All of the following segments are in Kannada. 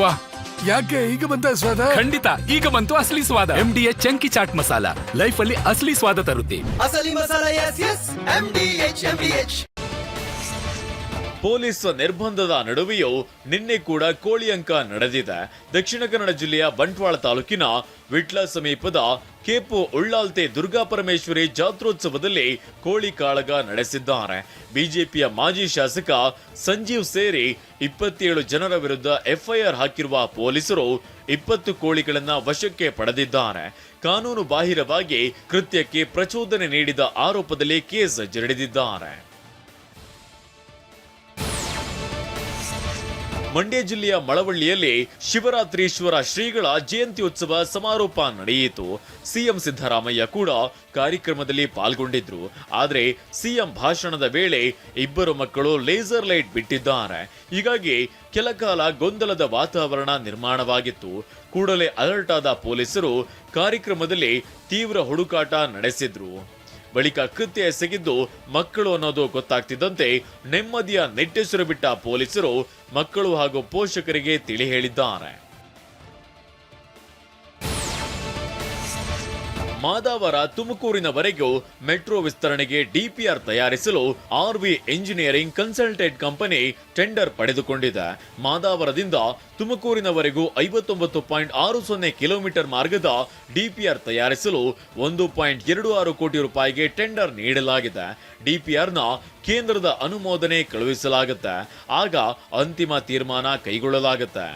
ವಾ ಯಾಕೆ ಈಗ ಬಂತ ಸ್ವಾದ? ಖಂಡಿತ ಈಗ ಬಂತು ಅಸಲಿ ಸ್ವಾದ. M D H chunky chaat masala. Life ಅಲ್ಲಿ ಅಸಲಿ ಸ್ವಾದ ತರುತ್ತೆ. ಅಸಲಿ masala S S M D H M D H police ನಿರ್ಬಂಧದ ನಡುವೆಯೂ ನಿನ್ನೆ ಕೂಡ ಕೋಳಿ ಅಂಕ ನಡೆದಿದೆ. ದಕ್ಷಿಣ ಕನ್ನಡ ಜಿಲ್ಲೆಯ ಬಂಟ್ವಾಳ ತಾಲೂಕಿನ ವಿಟ್ಲ ಸಮೀಪದ ಕೇಪು ಉಳ್ಳಾಲ್ತೆ ದುರ್ಗಾ ಪರಮೇಶ್ವರಿ ಜಾತ್ರೋತ್ಸವದಲ್ಲಿ ಕೋಳಿ ಕಾಳಗ ನಡೆಸಿದ್ದಾರೆ. ಬಿಜೆಪಿಯ ಮಾಜಿ ಶಾಸಕ ಸಂಜೀವ್ ಸೇರಿ ಇಪ್ಪತ್ತೇಳು ಜನರ ವಿರುದ್ಧ ಎಫ್ಐಆರ್ ಹಾಕಿರುವ ಪೊಲೀಸರು ಇಪ್ಪತ್ತು ಕೋಳಿಗಳನ್ನ ವಶಕ್ಕೆ ಪಡೆದಿದ್ದಾರೆ. ಕಾನೂನು ಬಾಹಿರವಾಗಿ ಕೃತ್ಯಕ್ಕೆ ಪ್ರಚೋದನೆ ನೀಡಿದ ಆರೋಪದಲ್ಲಿ ಕೇಸ್ ಜಡಿದಿದ್ದಾರೆ ಮಂಡ್ಯ ಜಿಲ್ಲೆಯ ಮಳವಳ್ಳಿಯಲ್ಲಿ ಶಿವರಾತ್ರೀಶ್ವರ ಶ್ರೀಗಳ ಜಯಂತಿ ಉತ್ಸವ ಸಮಾರೋಪ ನಡೆಯಿತು. ಸಿಎಂ ಸಿದ್ದರಾಮಯ್ಯ ಕೂಡ ಕಾರ್ಯಕ್ರಮದಲ್ಲಿ ಪಾಲ್ಗೊಂಡಿದ್ರು. ಆದರೆ ಸಿಎಂ ಭಾಷಣದ ವೇಳೆ ಇಬ್ಬರು ಮಕ್ಕಳು ಲೇಸರ್ ಲೈಟ್ ಬಿಟ್ಟಿದ್ದಾರೆ. ಹೀಗಾಗಿ ಕೆಲ ಕಾಲ ಗೊಂದಲದ ವಾತಾವರಣ ನಿರ್ಮಾಣವಾಗಿತ್ತು. ಕೂಡಲೇ ಅಲರ್ಟ್ ಆದ ಪೊಲೀಸರು ಕಾರ್ಯಕ್ರಮದಲ್ಲಿ ತೀವ್ರ ಹುಡುಕಾಟ ನಡೆಸಿದ್ರು. ಬಳಿಕ ಕೃತ್ಯ ಎಸಗಿದ್ದು ಮಕ್ಕಳು ಅನ್ನೋದು ಗೊತ್ತಾಗ್ತಿದ್ದಂತೆ ನೆಮ್ಮದಿಯ ನೆಟ್ಟೆಸರು ಬಿಟ್ಟ ಪೊಲೀಸರು ಮಕ್ಕಳು ಹಾಗೂ ಪೋಷಕರಿಗೆ ತಿಳಿ ಹೇಳಿದ್ದಾರೆ. ಮಾದಾವರ ತುಮಕೂರಿನವರೆಗೂ ಮೆಟ್ರೋ ವಿಸ್ತರಣೆಗೆ ಡಿಪಿಆರ್ ತಯಾರಿಸಲು RV engineering consultant company tender ಪಡೆದುಕೊಂಡಿದೆ. ಮಾದಾವರದಿಂದ ತುಮಕೂರಿನವರೆಗೂ ಐವತ್ತೊಂಬತ್ತು ಪಾಯಿಂಟ್ ಆರು ಸೊನ್ನೆ ಕಿಲೋಮೀಟರ್ ಮಾರ್ಗದ ಡಿಪಿಆರ್ ತಯಾರಿಸಲು ಒಂದು ಪಾಯಿಂಟ್ ಎರಡು ಆರು ಕೋಟಿ ರೂಪಾಯಿಗೆ ಟೆಂಡರ್ ನೀಡಲಾಗಿದೆ. ಡಿಪಿಆರ್ನ ಕೇಂದ್ರದ ಅನುಮೋದನೆ ಕಳುಹಿಸಲಾಗುತ್ತೆ. ಆಗ ಅಂತಿಮ ತೀರ್ಮಾನ ಕೈಗೊಳ್ಳಲಾಗುತ್ತೆ.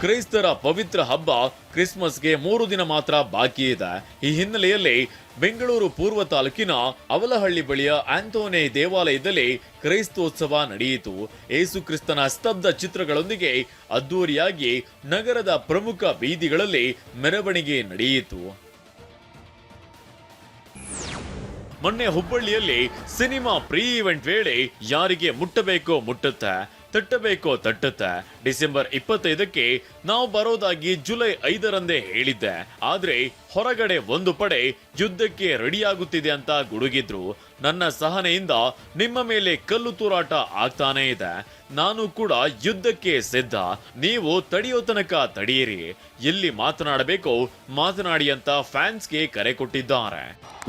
ಕ್ರೈಸ್ತರ ಪವಿತ್ರ ಹಬ್ಬ ಕ್ರಿಸ್ಮಸ್ಗೆ ಮೂರು ದಿನ ಮಾತ್ರ ಬಾಕಿ ಇದೆ. ಈ ಹಿನ್ನೆಲೆಯಲ್ಲಿ ಬೆಂಗಳೂರು ಪೂರ್ವ ತಾಲೂಕಿನ ಅವಲಹಳ್ಳಿ ಬಳಿಯ ಆಂಥೋನೆ ದೇವಾಲಯದಲ್ಲಿ ಕ್ರೈಸ್ತೋತ್ಸವ ನಡೆಯಿತು. ಏಸು ಕ್ರಿಸ್ತನ ಸ್ತಬ್ಧ ಚಿತ್ರಗಳೊಂದಿಗೆ ಅದ್ದೂರಿಯಾಗಿ ನಗರದ ಪ್ರಮುಖ ಬೀದಿಗಳಲ್ಲಿ ಮೆರವಣಿಗೆ ನಡೆಯಿತು. ಮೊನ್ನೆ ಹುಬ್ಬಳ್ಳಿಯಲ್ಲಿ ಸಿನಿಮಾ ಪ್ರೀ ಇವೆಂಟ್ ವೇಳೆ ಯಾರಿಗೆ ಮುಟ್ಟಬೇಕೋ ಮುಟ್ಟುತ್ತೆ. ತಟ್ಟಬೇಕೋ ತಟ್ಟುತ್ತೆ ಡಿಸೆಂಬರ್ ಇಪ್ಪತ್ತೈದಕ್ಕೆ ನಾವು ಬರೋದಾಗಿ ಜುಲೈ ಐದರಂದೇ ಹೇಳಿದ್ದೆ. ಆದ್ರೆ ಹೊರಗಡೆ ಒಂದು ಪಡೆ ಯುದ್ಧಕ್ಕೆ ರೆಡಿಯಾಗುತ್ತಿದೆ ಅಂತ ಗುಡುಗಿದ್ರು. ನನ್ನ ಸಹನೆಯಿಂದ ನಿಮ್ಮ ಮೇಲೆ ಕಲ್ಲು ತೂರಾಟ ಆಗ್ತಾನೇ ಇದೆ. ನಾನು ಕೂಡ ಯುದ್ಧಕ್ಕೆ ಸಿದ್ಧ. ನೀವು ತಡೆಯೋ ತನಕ ತಡೆಯಿರಿ. ಎಲ್ಲಿ ಮಾತನಾಡಬೇಕೋ ಮಾತನಾಡಿ ಅಂತ ಫ್ಯಾನ್ಸ್ಗೆ ಕರೆ ಕೊಟ್ಟಿದ್ದಾರೆ.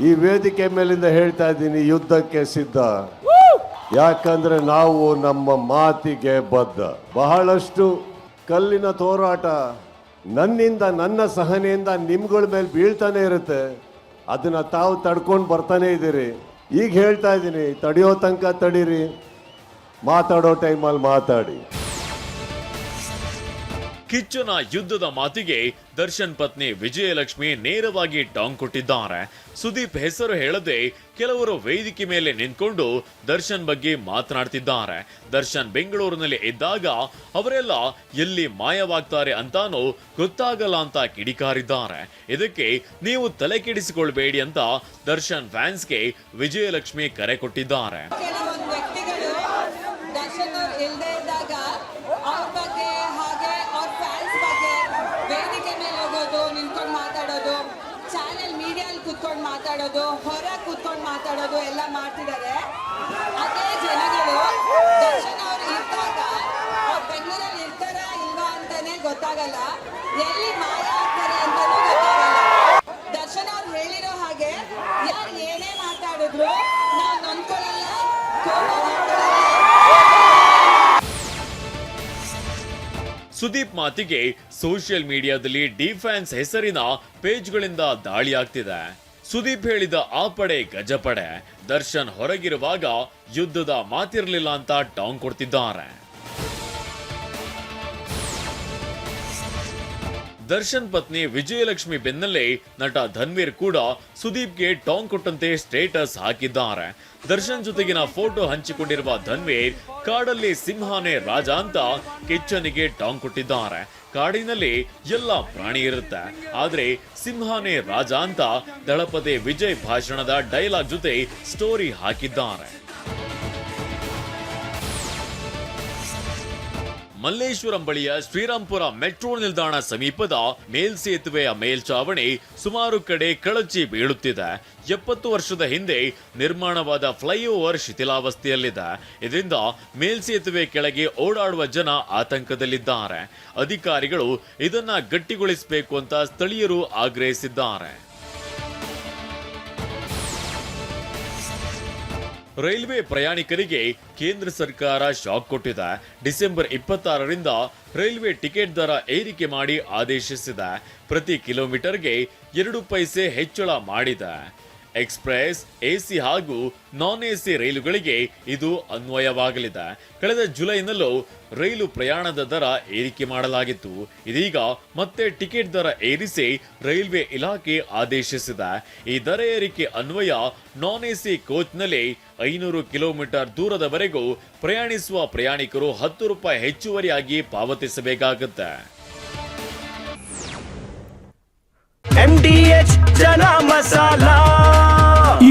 ಈ ವೇದಿಕೆ ಮೇಲಿಂದ ಹೇಳ್ತಾ ಇದ್ದೀನಿ, ಯುದ್ಧಕ್ಕೆ ಸಿದ್ಧ. ಯಾಕಂದ್ರೆ ನಾವು ನಮ್ಮ ಮಾತಿಗೆ ಬದ್ಧ. ಬಹಳಷ್ಟು ಕಲ್ಲಿನ ತೋರಾಟ ನನ್ನಿಂದ, ನನ್ನ ಸಹನೆಯಿಂದ ನಿಮ್ಗಳ ಮೇಲೆ ಬೀಳ್ತಾನೆ ಇರುತ್ತೆ. ಅದನ್ನು ತಾವು ತಡ್ಕೊಂಡು ಬರ್ತಾನೆ ಇದ್ದೀರಿ. ಈಗ ಹೇಳ್ತಾ ಇದ್ದೀನಿ, ತಡೆಯೋ ತನಕ ತಡೀರಿ. ಮಾತಾಡೋ ಟೈಮಲ್ಲಿ ಮಾತಾಡಿ. ಕಿಚ್ಚನ ಯುದ್ಧದ ಮಾತಿಗೆ ದರ್ಶನ್ ಪತ್ನಿ ವಿಜಯಲಕ್ಷ್ಮಿ ನೇರವಾಗಿ ಟಾಂಗ್ ಕೊಟ್ಟಿದ್ದಾರೆ. ಸುದೀಪ್ ಹೆಸರು ಹೇಳದೆ ಕೆಲವರು ವೇದಿಕೆ ಮೇಲೆ ನಿಂತ್ಕೊಂಡು ದರ್ಶನ್ ಬಗ್ಗೆ ಮಾತನಾಡ್ತಿದ್ದಾರೆ. ದರ್ಶನ್ ಬೆಂಗಳೂರಿನಲ್ಲಿ ಇದ್ದಾಗ ಅವರೆಲ್ಲ ಎಲ್ಲಿ ಮಾಯವಾಗ್ತಾರೆ ಅಂತಾನೂ ಗೊತ್ತಾಗಲ್ಲ ಅಂತ ಕಿಡಿಕಾರಿದ್ದಾರೆ. ಇದಕ್ಕೆ ನೀವು ತಲೆ ಕೆಡಿಸಿಕೊಳ್ಬೇಡಿ ಅಂತ ದರ್ಶನ್ ಫ್ಯಾನ್ಸ್ಗೆ ವಿಜಯಲಕ್ಷ್ಮಿ ಕರೆ ಕೊಟ್ಟಿದ್ದಾರೆ. ಕೂತ್ಕೊಂಡು ಮಾತಾಡೋದು ಹೊರ ಕೂತ್ಕೊಂಡು ಮಾತಾಡೋದು ಎಲ್ಲ ಮಾಡ್ತಿದ್ದಾರೆ. ಅದೇ ಜನಗಳು ದರ್ಶನ್ ಅವ್ರು ಇದ್ದಾಗ ಬೆಂಗಳೂರಲ್ಲಿ ಇರ್ತಾರಾ ಇಲ್ವಾ ಅಂತಾನೆ ಗೊತ್ತಾಗಲ್ಲ. ಎಲ್ಲಿ ಮಾಯ ಆಗ್ತಾರೆ ಅಂತಲೂ ಗೊತ್ತಾಗಲ್ಲ. ದರ್ಶನ್ ಅವ್ರು ಹೇಳಿರೋ ಹಾಗೆ ಯಾರು ಏನೇ ಮಾತಾಡಿದ್ರು ನಾವು ನೊಂದ್ಕೊಳ್ಳಲ್ಲ ಸುದೀಪ್ ಮಾತಿಗೆ ಸೋಷಿಯಲ್ ಮೀಡಿಯಾದಲ್ಲಿ ಡಿಫೆನ್ಸ್ ಹೆಸರಿನ ಪೇಜ್ಗಳಿಂದ ದಾಳಿ ಆಗ್ತಿದೆ ಸುದೀಪ್ ಹೇಳಿದ ಆ ಪಡೆ ಗಜಪಡೆ. ದರ್ಶನ್ ಹೊರಗಿರುವಾಗ ಯುದ್ಧದ ಮಾತಿರಲಿಲ್ಲ ಅಂತ ಟಾಂಗ್ ಕೊಡ್ತಿದ್ದಾರೆ. ದರ್ಶನ್ ಪತ್ನಿ ವಿಜಯಲಕ್ಷ್ಮಿ ಬೆನ್ನಲ್ಲೇ ನಟ ಧನ್ವೀರ್ ಕೂಡ ಸುದೀಪ್ಗೆ ಟಾಂಗ್ ಕೊಟ್ಟಂತೆ ಸ್ಟೇಟಸ್ ಹಾಕಿದ್ದಾರೆ. ದರ್ಶನ್ ಜೊತೆಗಿನ ಫೋಟೋ ಹಂಚಿಕೊಂಡಿರುವ ಧನ್ವೀರ್, ಕಾಡಲ್ಲಿ ಸಿಂಹನೇ ರಾಜ ಅಂತ ಕಿಚ್ಚನಿಗೆ ಟಾಂಗ್ ಕೊಟ್ಟಿದ್ದಾರೆ. ಕಾಡಿನಲ್ಲಿ ಎಲ್ಲ ಪ್ರಾಣಿ ಇರುತ್ತೆ. ಆದ್ರೆ ಸಿಂಹನೇ ರಾಜ ಅಂತ ದಳಪತಿ ವಿಜಯ್ ಭಾಷಣದ ಡೈಲಾಗ್ ಜೊತೆ ಸ್ಟೋರಿ ಹಾಕಿದ್ದಾರೆ. ಮಲ್ಲೇಶ್ವರಂ ಬಳಿಯ ಶ್ರೀರಾಂಪುರ ಮೆಟ್ರೋ ನಿಲ್ದಾಣ ಸಮೀಪದ ಮೇಲ್ಸೇತುವೆಯ ಮೇಲ್ಚಾವಣಿ ಸುಮಾರು ಕಡೆ ಕಳಚಿ ಬೀಳುತ್ತಿದೆ. ಎಪ್ಪತ್ತು ವರ್ಷದ ಹಿಂದೆ ನಿರ್ಮಾಣವಾದ ಫ್ಲೈಓವರ್ ಶಿಥಿಲಾವಸ್ಥೆಯಲ್ಲಿದೆ. ಇದರಿಂದ ಮೇಲ್ಸೇತುವೆ ಕೆಳಗೆ ಓಡಾಡುವ ಜನ ಆತಂಕದಲ್ಲಿದ್ದಾರೆ. ಅಧಿಕಾರಿಗಳು ಇದನ್ನ ಗಟ್ಟಿಗೊಳಿಸಬೇಕು ಅಂತ ಸ್ಥಳೀಯರು ಆಗ್ರಹಿಸಿದ್ದಾರೆ. ರೈಲ್ವೆ ಪ್ರಯಾಣಿಕರಿಗೆ ಕೇಂದ್ರ ಸರ್ಕಾರ ಶಾಕ್ ಕೊಟ್ಟಿದೆ. ಡಿಸೆಂಬರ್ ಇಪ್ಪತ್ತಾರರಿಂದ ರೈಲ್ವೆ ಟಿಕೆಟ್ ದರ ಏರಿಕೆ ಮಾಡಿ ಆದೇಶಿಸಿದೆ. ಪ್ರತಿ ಕಿಲೋಮೀಟರ್ಗೆ ಎರಡು ಪೈಸೆ ಹೆಚ್ಚಳ ಮಾಡಿದೆ. ಎಕ್ಸ್ಪ್ರೆಸ್, ಎಸಿ ಹಾಗೂ ನಾನ್ ಎಸಿ ರೈಲುಗಳಿಗೆ ಇದು ಅನ್ವಯವಾಗಲಿದೆ. ಕಳೆದ ಜುಲೈನಲ್ಲೂ ರೈಲು ಪ್ರಯಾಣದ ದರ ಏರಿಕೆ ಮಾಡಲಾಗಿತ್ತು. ಇದೀಗ ಮತ್ತೆ ಟಿಕೆಟ್ ದರ ಏರಿಸಿ ರೈಲ್ವೆ ಇಲಾಖೆ ಆದೇಶಿಸಿದೆ. ಈ ದರ ಏರಿಕೆ ಅನ್ವಯ ನಾನ್ ಎಸಿ ಕೋಚ್ನಲ್ಲಿ ಐನೂರು ಕಿಲೋಮೀಟರ್ ದೂರದವರೆಗೂ ಪ್ರಯಾಣಿಸುವ ಪ್ರಯಾಣಿಕರು ಹತ್ತು ರೂಪಾಯಿ ಹೆಚ್ಚುವರಿಯಾಗಿ ಪಾವತಿಸಬೇಕಾಗುತ್ತೆ. MDH ಜನ ಮಸಾಲ.